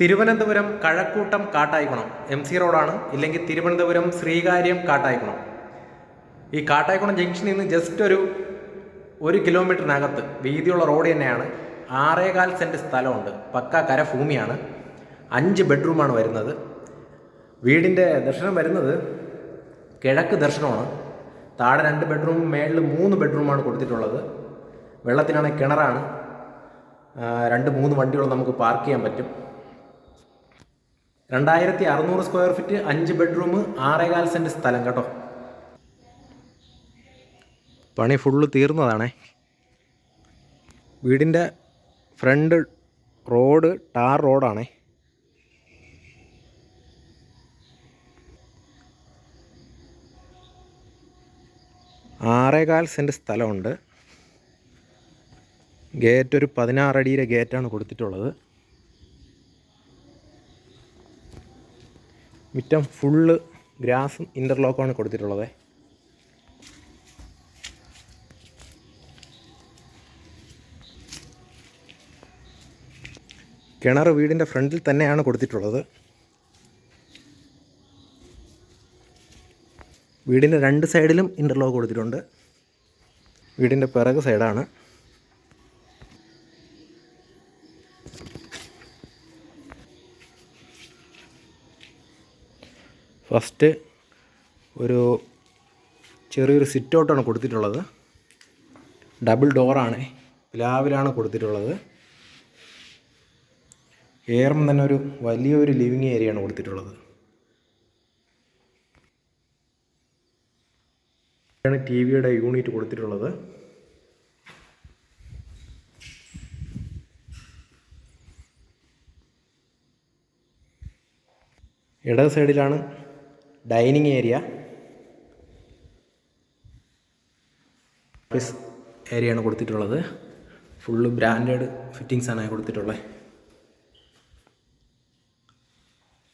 Thiruvananthapuram Kazhakkoottam കാട്ടായിക്കുണം. M C റോഡാണ്. ഇല്ലെങ്കിൽ തിരുവനന്തപുരം ശ്രീകാര്യം കാട്ടായിക്കുണം. ഈ കാട്ടായിക്കുണം ജംഗ്ഷനിൽ നിന്ന് ജസ്റ്റ് ഒരു ഒരു കിലോമീറ്ററിനകത്ത് വീതിയുള്ള റോഡ് തന്നെയാണ്. ആറേകാൽ സെന്റ് സ്ഥലമുണ്ട്. പക്ക കരഭൂമിയാണ് അഞ്ച് ബെഡ്റൂമാണ് വരുന്നത്. വീടിന്റെ ദർശനം വരുന്നത് കിഴക്ക് ദർശനമാണ്. താഴെ രണ്ട് ബെഡ്റൂം മേളിൽ മൂന്ന് ബെഡ്റൂമാണ് കൊടുത്തിട്ടുള്ളത്. വെള്ളത്തിനാണെങ്കിൽ കിണറാണ്. രണ്ട് മൂന്ന് വണ്ടികളും നമുക്ക് പാർക്ക് ചെയ്യാൻ പറ്റും. രണ്ടായിരത്തി അറുന്നൂറ് സ്ക്വയർ ഫീറ്റ് അഞ്ച് ബെഡ്റൂം ആറേകാൽ സെന്റ് സ്ഥലം കേട്ടോ. പണി ഫുള്ള് തീർന്നതാണേ. വീടിന്റെ ഫ്രണ്ട് റോഡ് ടാർ റോഡാണേ ആറേകാൽ സെന്റ് സ്ഥലമുണ്ട്. ഗേറ്റ് ഒരു പതിനാറടിയിലെ ഗേറ്റാണ് കൊടുത്തിട്ടുള്ളത്. മുറ്റം ഫുള്ള് ഗ്രാസും ഇന്റർലോക്കുമാണ് കൊടുത്തിട്ടുള്ളത്. കിണർ വീടിന്റെ ഫ്രണ്ടിൽ തന്നെയാണ് കൊടുത്തിട്ടുള്ളത്. വീടിന്റെ രണ്ട് സൈഡിലും ഇന്റർലോക്ക് കൊടുത്തിട്ടുണ്ട്. വീടിന്റെ പിറക് സൈഡാണ് ഫസ്റ്റ് ഒരു ചെറിയൊരു സിറ്റ് ഔട്ടാണ് കൊടുത്തിട്ടുള്ളത്. ഡബിൾ ഡോറാണ് പ്ലാവിലാണ് കൊടുത്തിട്ടുള്ളത്. ഏറും തന്നെ ഒരു വലിയൊരു ലിവിങ് ഏരിയയാണ് കൊടുത്തിട്ടുള്ളത്. ആണ് ടി വിയുടെ യൂണിറ്റ് കൊടുത്തിട്ടുള്ളത്. ഇടത് സൈഡിലാണ് ഡൈനിങ് ഏരിയ. ഓഫീസ് ഏരിയയാണ് കൊടുത്തിട്ടുള്ളത്. ഫുള്ള് ബ്രാൻഡഡ് ഫിറ്റിങ്സ് ആണ് കൊടുത്തിട്ടുള്ളത്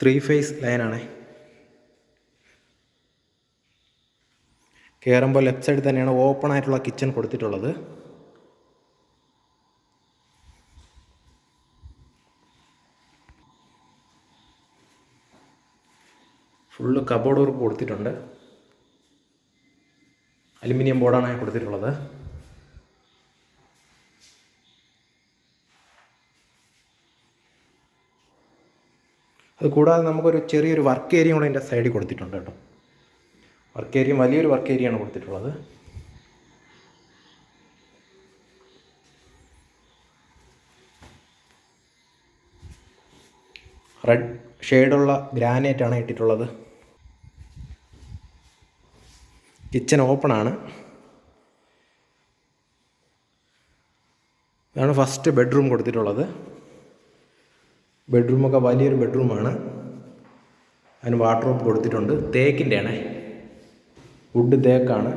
ത്രീ ഫേസ് ലൈനാണ് കയറുമ്പോൾ ലെഫ്റ്റ് സൈഡിൽ തന്നെയാണ് ഓപ്പൺ ആയിട്ടുള്ള കിച്ചൺ കൊടുത്തിട്ടുള്ളത്. ഫുള്ള് കബോർഡ് വർക്ക് കൊടുത്തിട്ടുണ്ട്. അലുമിനിയം ബോർഡാണ് കൊടുത്തിട്ടുള്ളത്. അത് കൂടാതെ നമുക്കൊരു ചെറിയൊരു വർക്ക് ഏരിയ കൂടെ അതിന്റെ സൈഡിൽ കൊടുത്തിട്ടുണ്ട് കേട്ടോ. വർക്ക് ഏരിയ വലിയൊരു വർക്ക് ഏരിയയാണ് കൊടുത്തിട്ടുള്ളത്. റെഡ് ഷെയ്ഡുള്ള ആണ് ഇട്ടിട്ടുള്ളത്. കിച്ചൺ ഓപ്പൺ ആണ്. ഇതാണ് ഫസ്റ്റ് ബെഡ്റൂം കൊടുത്തിട്ടുള്ളത്. ബെഡ്റൂമൊക്കെ വലിയൊരു ബെഡ്റൂമാണ് അതിന് വാട്ടർപ്പ് കൊടുത്തിട്ടുണ്ട്. തേക്കിന്റെ ആണേ വുഡ് തേക്കാണ്.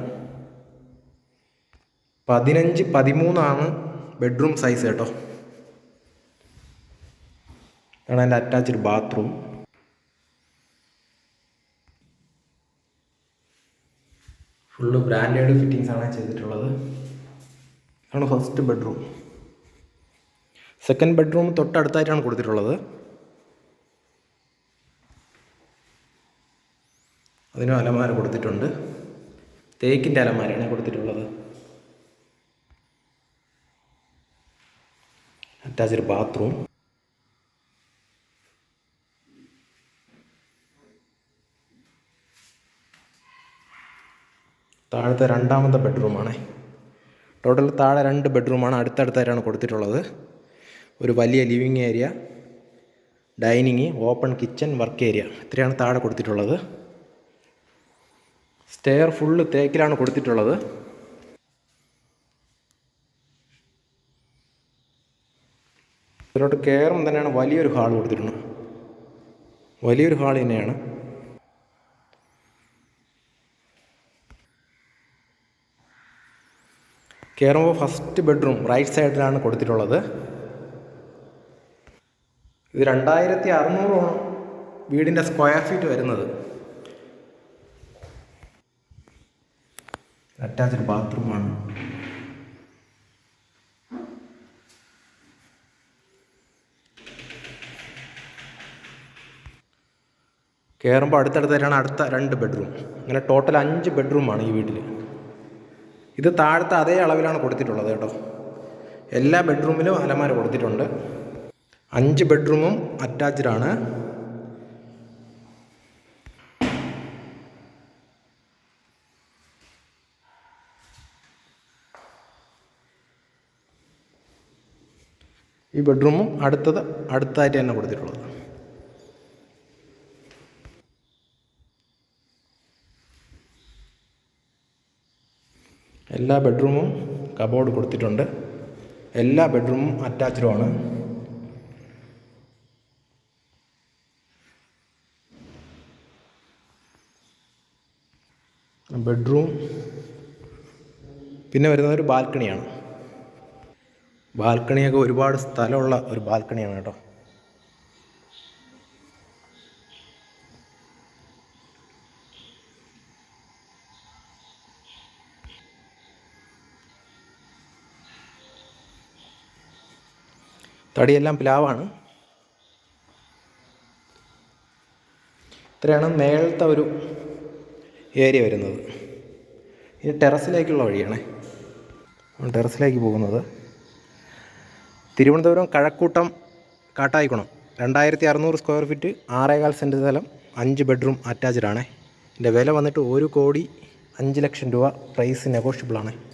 പതിനഞ്ച് പതിമൂന്നാണ് ബെഡ്റൂം സൈസ് കേട്ടോ. ഇതാണ് അതിന്റെ attached bathroom full branded fittings ആണ് ചെയ്തിട്ടുള്ളത്. ആണ് ഫസ്റ്റ് ബെഡ്റൂം സെക്കൻഡ് ബെഡ്റൂം തൊട്ടടുത്തായിട്ടാണ് കൊടുത്തിട്ടുള്ളത്. അതിനും അലമാര കൊടുത്തിട്ടുണ്ട്. തേക്കിന്റെ അലമാരയാണ് കൊടുത്തിട്ടുള്ളത്. അറ്റാച്ച്ഡ് ബാത്റൂം താഴത്തെ രണ്ടാമത്തെ ബെഡ്റൂമാണ്. ടോട്ടൽ താഴെ രണ്ട് ബെഡ്റൂമാണ് അടുത്തടുത്തായിട്ടാണ് കൊടുത്തിട്ടുള്ളത്. ഒരു വലിയ living area dining open kitchen work area. ഇത്രയാണ് താഴെ കൊടുത്തിട്ടുള്ളത്. സ്റ്റെയർ ഫുള്ള് തേക്കിലാണ് കൊടുത്തിട്ടുള്ളത്. ഇതിലോട്ട് കയറും തന്നെയാണ് വലിയൊരു ഹാൾ കൊടുത്തിട്ടുണ്ട് വലിയൊരു ഹാൾ തന്നെയാണ്. കയറുമ്പോൾ ഫസ്റ്റ് ബെഡ്റൂം റൈറ്റ് സൈഡിലാണ് കൊടുത്തിട്ടുള്ളത്. ഇത് രണ്ടായിരത്തി അറുന്നൂറാണ് വീടിന്റെ സ്ക്വയർ ഫീറ്റ് വരുന്നത്. അറ്റാച്ച്ഡ് ബാത്റൂമാണ് കയറുമ്പോൾ അടുത്തടുത്തായിട്ടാണ് അടുത്ത രണ്ട് ബെഡ്റൂം അങ്ങനെ ടോട്ടൽ അഞ്ച് ബെഡ്റൂമാണ് ഈ വീട്ടിൽ ഇത് താഴത്തെ അതേ അളവിലാണ് കൊടുത്തിട്ടുള്ളത് കേട്ടോ. എല്ലാ ബെഡ്റൂമിലും അലമാര കൊടുത്തിട്ടുണ്ട്. അഞ്ച് ബെഡ്റൂമും അറ്റാച്ച്ഡ് ആണ്. ഈ ബെഡ്റൂമും അടുത്തത് അടുത്തായിട്ട് തന്നെ കൊടുത്തിട്ടുള്ളത്. എല്ലാ ബെഡ്റൂമും കബോർഡ് കൊടുത്തിട്ടുണ്ട്. എല്ലാ ബെഡ്റൂമും അറ്റാച്ച്ഡും ആണ്. ബെഡ്റൂം പിന്നെ വരുന്നത് ഒരു ബാൽക്കണിയാണ് ബാൽക്കണിയൊക്കെ ഒരുപാട് സ്ഥലമുള്ള ഒരു ബാൽക്കണിയാണ് കേട്ടോ. തടിയെല്ലാം പ്ലാവാണ്. ഇത്രയാണ് മേളത്തെ ഒരു ഏരിയ വരുന്നത്. ഇത് ടെറസിലേക്കുള്ള വഴിയാണേ. ടെറസിലേക്ക് പോകുന്നത്. തിരുവനന്തപുരം കഴക്കൂട്ടം കാട്ടായിക്കുണം. രണ്ടായിരത്തി അറുന്നൂറ് സ്ക്വയർ ഫീറ്റ് ആറേകാൽ സെന്റ് സ്ഥലം അഞ്ച് ബെഡ്റൂം അറ്റാച്ച്ഡ് ഇതിന്റെ വില വന്നിട്ട് ഒരു കോടി അഞ്ച് ലക്ഷം രൂപ പ്രൈസ് നെഗോഷ്യബിൾ ആണ്.